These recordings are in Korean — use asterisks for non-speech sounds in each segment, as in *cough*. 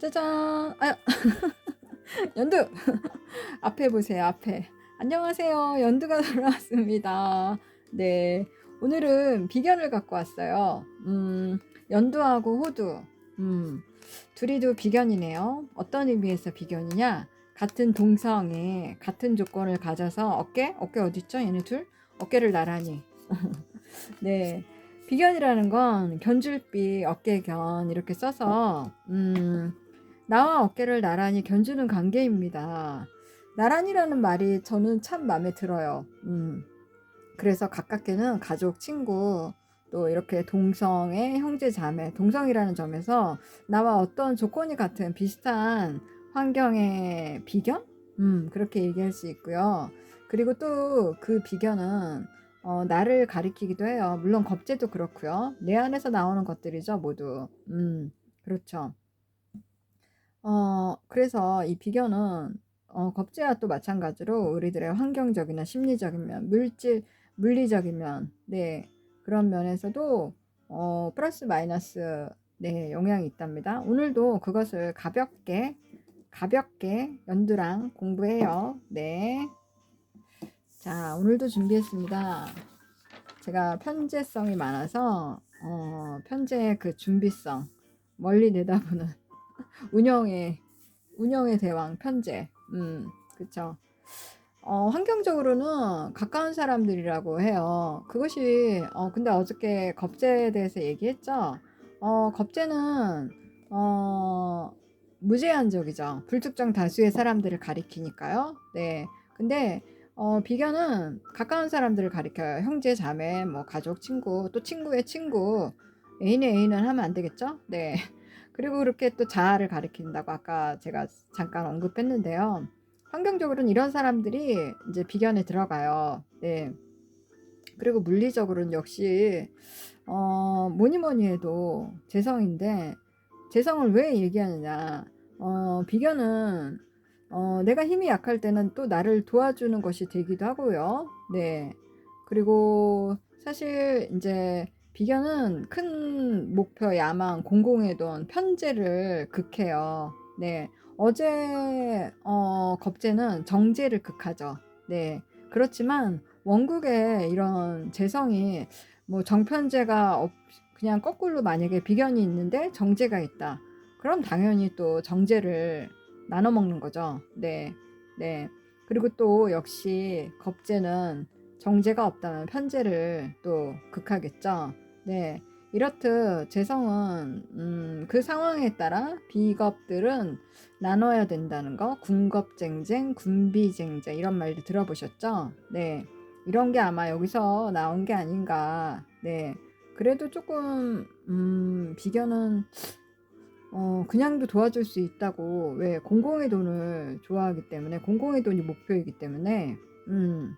짜잔! 아유, *laughs* 연두! *laughs* 앞에 보세요, 앞에. 안녕하세요. 연두가 *laughs* 돌아왔습니다. 네. 오늘은 비견을 갖고 왔어요. 음, 연두하고 호두. 음, 둘이도 비견이네요. 어떤 의미에서 비견이냐? 같은 동성에 같은 조건을 가져서 어깨? 어깨 어딨죠? 얘네 둘? 어깨를 나란히. 네. 비견이라는 건 견줄비, 어깨견 이렇게 써서 음, 나와 어깨를 나란히 견주는 관계입니다. 나란히라는 말이 저는 참 마음에 들어요. 음, 그래서 가깝게는 가족, 친구, 또 이렇게 동성의 형제 자매, 동성이라는 점에서 나와 어떤 조건이 같은 비슷한 환경의 비견? 음, 그렇게 얘기할 수 있고요. 그리고 또 그 비견은 어, 나를 가리키기도 해요. 물론 겁재도 그렇고요. 내 안에서 나오는 것들이죠, 모두. 음, 그렇죠. 어, 그래서 이 비견은 어, 겁재와 또 마찬가지로 우리들의 환경적이나 심리적인 면, 물질, 물리적인 면, 네, 그런 면에서도 어, 플러스 마이너스 네, 영향이 있답니다. 오늘도 그것을 가볍게 가볍게 연두랑 공부해요. 네. 자, 오늘도 준비했습니다. 제가 편제성이 많아서 어, 편제의 그 준비성 멀리 내다보는 운영의 운영의 대왕 편제. 음, 그쵸. 어, 환경적으로는 가까운 사람들이라고 해요. 그것이 어, 근데 어저께 겁제에 대해서 얘기했죠. 어, 겁제는 어, 무제한적이죠. 불특정 다수의 사람들을 가리키니까요. 네. 근데 어, 비견은 가까운 사람들을 가리켜요. 형제, 자매, 뭐 가족, 친구, 또 친구의 친구. 애인의 애인은 하면 안 되겠죠? 네. 그리고 그렇게 또 자아를 가리킨다고 아까 제가 잠깐 언급했는데요. 환경적으로는 이런 사람들이 이제 비견에 들어가요. 네. 그리고 물리적으로는 역시 어, 뭐니 뭐니 해도 재성인데 재성을 왜 얘기하느냐? 어, 비견은 어, 내가 힘이 약할 때는 또 나를 도와주는 것이 되기도 하고요. 네. 그리고 사실 이제 비견은 큰 목표, 야망, 공공의 돈, 편제를 극해요. 네. 어제 어, 겁제는 정제를 극하죠. 네. 그렇지만 원국의 이런 재성이 뭐 정편제가 없, 그냥 거꾸로 만약에 비견이 있는데 정제가 있다. 그럼 당연히 또 정제를 나눠 먹는 거죠. 네. 네. 그리고 또 역시 겁제는 정제가 없다면 편제를 또 극하겠죠. 네. 이렇듯 재성은 음, 그 상황에 따라 비겁들은 나눠야 된다는 거 군겁쟁쟁 군비쟁쟁 이런 말도 들어보셨죠? 네 이런 게 아마 여기서 나온 게 아닌가 네 그래도 조금 음, 비견은 어, 그냥도 도와줄 수 있다고 왜 공공의 돈을 좋아하기 때문에 공공의 돈이 목표이기 때문에 음,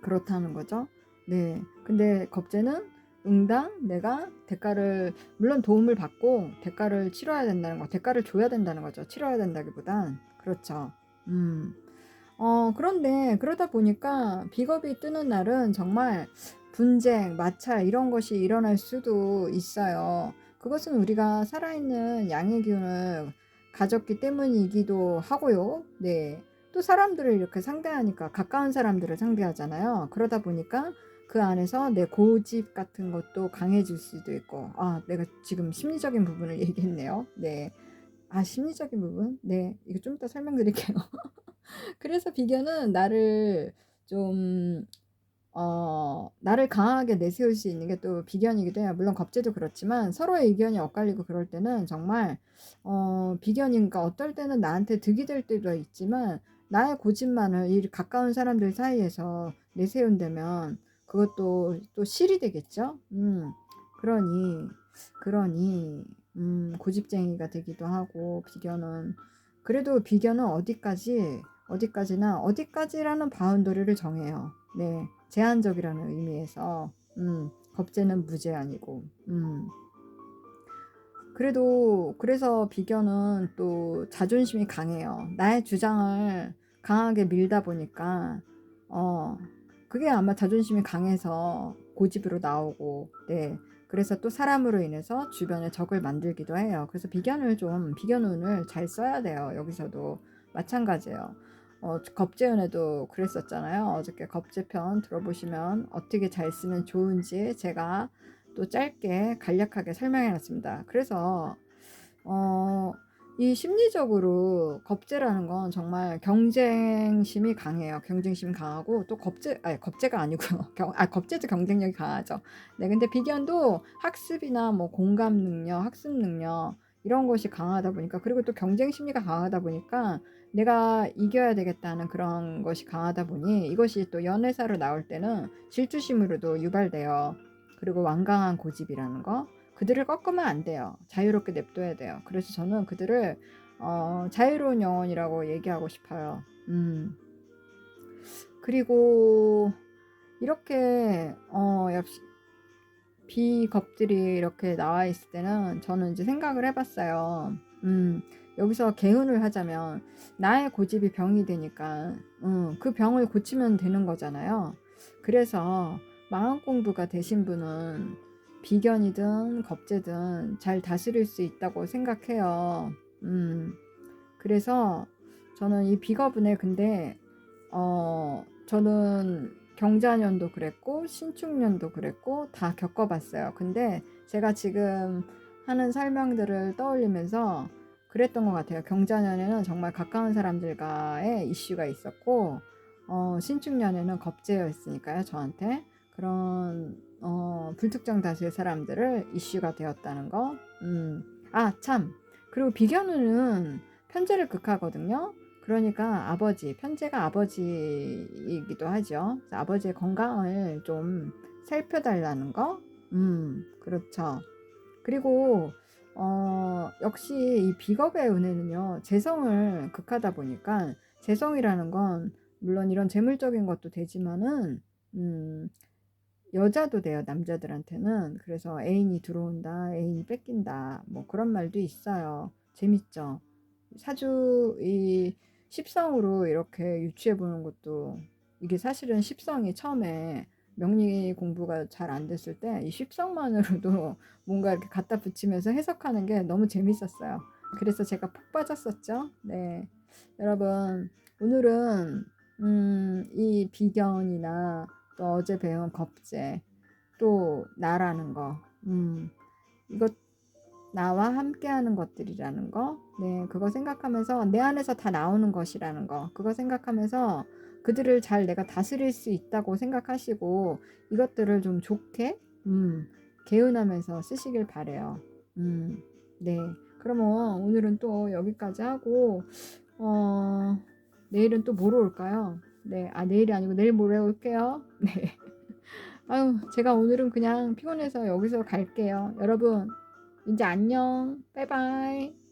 그렇다는 거죠. 네. 근데 겁제는 응당 내가 대가를 물론 도움을 받고 대가를 치러야 된다는 거, 대가를 줘야 된다는 거죠. 치러야 된다기보단 그렇죠. 음. 어, 그런데 그러다 보니까 비겁이 뜨는 날은 정말 분쟁, 마찰 이런 것이 일어날 수도 있어요. 그것은 우리가 살아있는 양의 기운을 가졌기 때문이기도 하고요. 네. 또 사람들을 이렇게 상대하니까 가까운 사람들을 상대하잖아요. 그러다 보니까 그 안에서 내 고집 같은 것도 강해질 수도 있고, 아, 내가 지금 심리적인 부분을 *laughs* 얘기했네요. 네. 아, 심리적인 부분? 네. 이거 좀 이따 설명드릴게요. *laughs* 그래서 비견은 나를 좀 어, 나를 강하게 내세울 수 있는 게 또 비견이기도 해요. 물론 겁제도 그렇지만 서로의 의견이 엇갈리고 그럴 때는 정말 어, 비견인가 어떨 때는 나한테 득이 될 때도 있지만 나의 고집만을 이 가까운 사람들 사이에서 내세운다면 그것도 또 실이 되겠죠. 음, 그러니 그러니 음, 고집쟁이가 되기도 하고 비견은 그래도 비견은 어디까지 어디까지나 어디까지라는 바운더리를 정해요. 네. 제한적이라는 의미에서 음, 겁제는 무제한이고 음. 그래도 그래서 비견은 또 자존심이 강해요. 나의 주장을 강하게 밀다 보니까 어 그게 아마 자존심이 강해서 고집으로 나오고 네 그래서 또 사람으로 인해서 주변에 적을 만들기도 해요. 그래서 비견을 좀 비견운을 잘 써야 돼요. 여기서도 마찬가지예요. 어, 겁재운에도 그랬었잖아요. 어저께 겁재편 들어보시면 어떻게 잘 쓰면 좋은지 제가 또 짧게 간략하게 설명해 놨습니다. 그래서 어, 이 심리적으로 겁재라는 건 정말 경쟁심이 강해요. 경쟁심이 강하고 또 겁재 아니 겁재가 아니고요. *laughs* 경, 아 겁재도 경쟁력이 강하죠. 네, 근데 비견도 학습이나 뭐 공감 능력, 학습 능력 이런 것이 강하다 보니까 그리고 또 경쟁 심리가 강하다 보니까 내가 이겨야 되겠다는 그런 것이 강하다 보니 이것이 또 연애사로 나올 때는 질투심으로도 유발돼요. 그리고 완강한 고집이라는 거 그들을 꺾으면 안 돼요. 자유롭게 냅둬야 돼요. 그래서 저는 그들을 어, 자유로운 영혼이라고 얘기하고 싶어요. 음. 그리고 이렇게 어, 비겁들이 이렇게 나와 있을 때는 저는 이제 생각을 해봤어요. 음, 여기서 개운을 하자면 나의 고집이 병이 되니까 음, 그 병을 고치면 되는 거잖아요. 그래서 마음 공부가 되신 분은 비견이든 겁재든 잘 다스릴 수 있다고 생각해요. 음, 그래서 저는 이 비겁은에 근데 어 저는 경자년도 그랬고 신축년도 그랬고 다 겪어봤어요. 근데 제가 지금 하는 설명들을 떠올리면서 그랬던 것 같아요. 경자년에는 정말 가까운 사람들과의 이슈가 있었고 어, 신축년에는 겁제였으니까요. 저한테 그런 어, 불특정 다수의 사람들을 이슈가 되었다는 거. 음. 아 참. 그리고 비견우는 편제를 극하거든요. 그러니까 아버지, 편제가 아버지이기도 하죠. 아버지의 건강을 좀 살펴달라는 거. 음, 그렇죠. 그리고 어, 역시 이 비겁의 은혜는요, 재성을 극하다 보니까 재성이라는 건 물론 이런 재물적인 것도 되지만은 음, 여자도 돼요, 남자들한테는. 그래서 애인이 들어온다, 애인이 뺏긴다, 뭐 그런 말도 있어요. 재밌죠. 사주 이 십성으로 이렇게 유추해 보는 것도 이게 사실은 십성이 처음에 명리 공부가 잘 안 됐을 때 이 십성만으로도 *laughs* 뭔가 이렇게 갖다 붙이면서 해석하는 게 너무 재밌었어요. 그래서 제가 푹 빠졌었죠. 네. 여러분, 오늘은, 음, 이 비견이나 또 어제 배운 겁제, 또 나라는 거, 음, 이것 나와 함께하는 것들이라는 거, 네, 그거 생각하면서 내 안에서 다 나오는 것이라는 거, 그거 생각하면서 그들을 잘 내가 다스릴 수 있다고 생각하시고 이것들을 좀 좋게, 음, 개운하면서 쓰시길 바래요. 음, 네. 그러면 오늘은 또 여기까지 하고, 어, 내일은 또 뭐로 올까요? 네, 아, 내일이 아니고 내일 모레 올게요. *laughs* 네. 아유, 제가 오늘은 그냥 피곤해서 여기서 갈게요. 여러분, 이제 안녕. 빠이빠이.